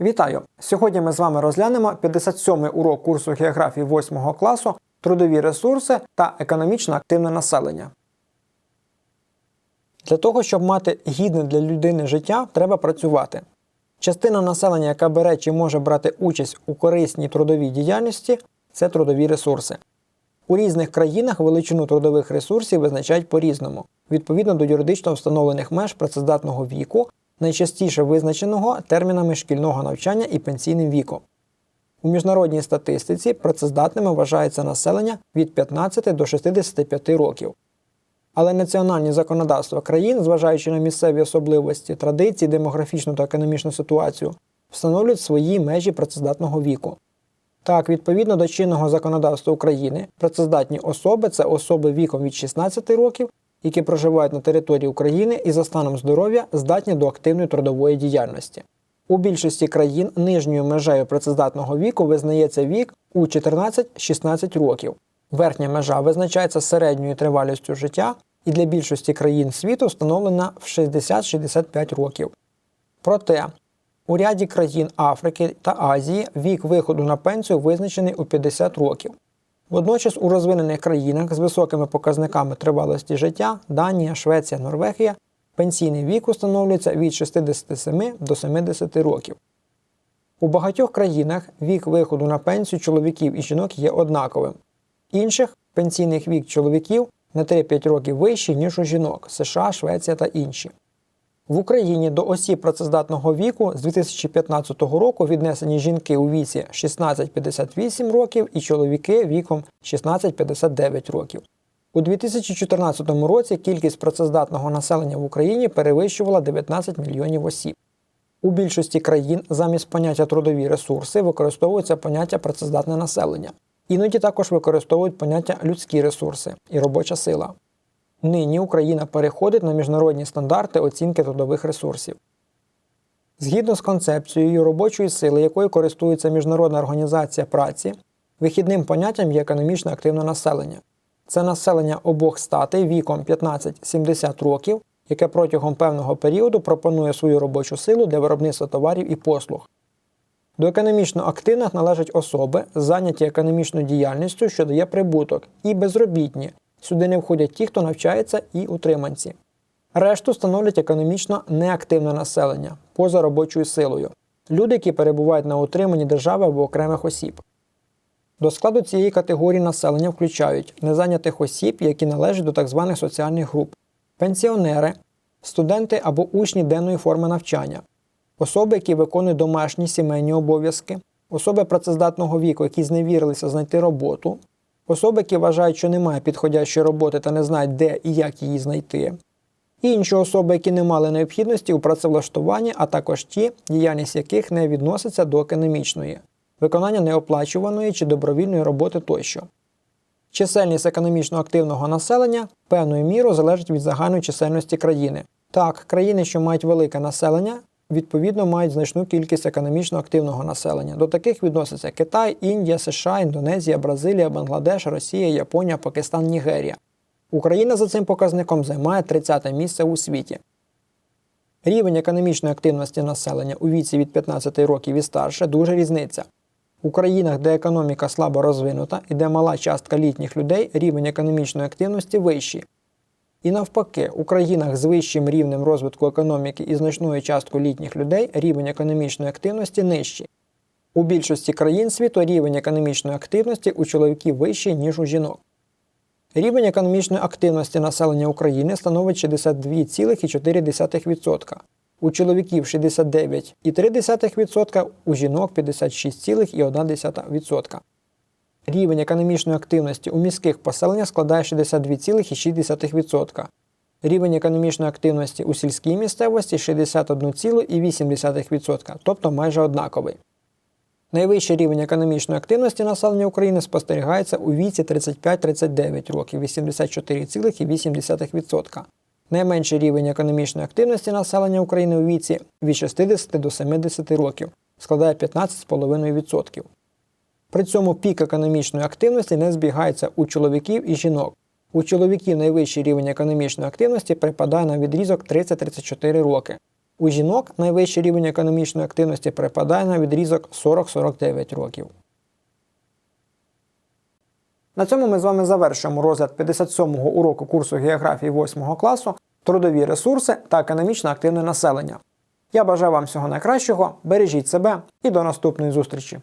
Вітаю! Сьогодні ми з вами розглянемо 57-й урок курсу географії 8 класу Трудові ресурси та економічно активне населення. Для того, щоб мати гідне для людини життя, треба працювати. Частина населення, яка бере чи може брати участь у корисній трудовій діяльності, це трудові ресурси. У різних країнах величину трудових ресурсів визначають по-різному, відповідно до юридично встановлених меж працездатного віку, найчастіше визначеного термінами шкільного навчання і пенсійним віком. У міжнародній статистиці працездатними вважається населення від 15 до 65 років. Але національні законодавства країн, зважаючи на місцеві особливості, традиції, демографічну та економічну ситуацію, встановлюють свої межі працездатного віку. Так, відповідно до чинного законодавства України, працездатні особи це особи віком від 16 років, які проживають на території України і за станом здоров'я здатні до активної трудової діяльності. У більшості країн нижньою межею працездатного віку визнається вік у 14-16 років. Верхня межа визначається середньою тривалістю життя і для більшості країн світу встановлена в 60-65 років. Проте у ряді країн Африки та Азії вік виходу на пенсію визначений у 50 років. Водночас у розвинених країнах з високими показниками тривалості життя Данія, Швеція, Норвегія пенсійний вік установлюється від 67 до 70 років. У багатьох країнах вік виходу на пенсію чоловіків і жінок є однаковим. Інших пенсійних вік чоловіків на 3-5 років вищий, ніж у жінок США, Швеція та інші. В Україні до осіб працездатного віку з 2015 року віднесені жінки у віці 16-58 років і чоловіки віком 16-59 років. У 2014 році кількість працездатного населення в Україні перевищувала 19 мільйонів осіб. У більшості країн замість поняття трудові ресурси використовується поняття працездатне населення. Іноді також використовують поняття людські ресурси і робоча сила. Нині Україна переходить на міжнародні стандарти оцінки трудових ресурсів. Згідно з концепцією робочої сили, якою користується Міжнародна організація праці, вихідним поняттям є економічно активне населення. Це населення обох статей віком 15-70 років, яке протягом певного періоду пропонує свою робочу силу для виробництва товарів і послуг. До економічно активних належать особи, зайняті економічною діяльністю, що дає прибуток, і безробітні. Сюди не входять ті, хто навчається, і утриманці. Решту становлять економічно неактивне населення поза робочою силою, люди, які перебувають на утриманні держави або окремих осіб. До складу цієї категорії населення включають незайнятих осіб, які належать до так званих соціальних груп, пенсіонери, студенти або учні денної форми навчання, особи, які виконують домашні сімейні обов'язки, особи працездатного віку, які зневірилися знайти роботу, особи, які вважають, що немає підходящої роботи та не знають, де і як її знайти, інші особи, які не мали необхідності у працевлаштуванні, а також ті, діяльність яких не відноситься до економічної, виконання неоплачуваної чи добровільної роботи тощо. Чисельність економічно активного населення певною мірою залежить від загальної чисельності країни. Так, країни, що мають велике населення, відповідно мають значну кількість економічно активного населення. До таких відносяться Китай, Індія, США, Індонезія, Бразилія, Бангладеш, Росія, Японія, Пакистан, Нігерія. Україна за цим показником займає 30 місце у світі. Рівень економічної активності населення у віці від 15 років і старше дуже різниця. У країнах, де економіка слабо розвинута і де мала частка літніх людей, рівень економічної активності вищий. І навпаки, у країнах з вищим рівнем розвитку економіки і значною часткою літніх людей рівень економічної активності нижчий. У більшості країн світу рівень економічної активності у чоловіків вищий, ніж у жінок. Рівень економічної активності населення України становить 62,4%, у чоловіків 69,3%, у жінок 56,1%. Рівень економічної активності у міських поселеннях складає 62,6%. Рівень економічної активності у сільській місцевості 61,8%, тобто майже однаковий. Найвищий рівень економічної активності населення України спостерігається у віці 35-39 років 84,8%. Найменший рівень економічної активності населення України у віці від 60 до 70 років складає 15,5%. При цьому пік економічної активності не збігається у чоловіків і жінок. У чоловіків найвищий рівень економічної активності припадає на відрізок 30-34 роки. У жінок найвищий рівень економічної активності припадає на відрізок 40-49 років. На цьому ми з вами завершуємо розгляд 57-го уроку курсу географії 8 класу трудові ресурси та економічно активне населення. Я бажаю вам всього найкращого, бережіть себе і до наступної зустрічі!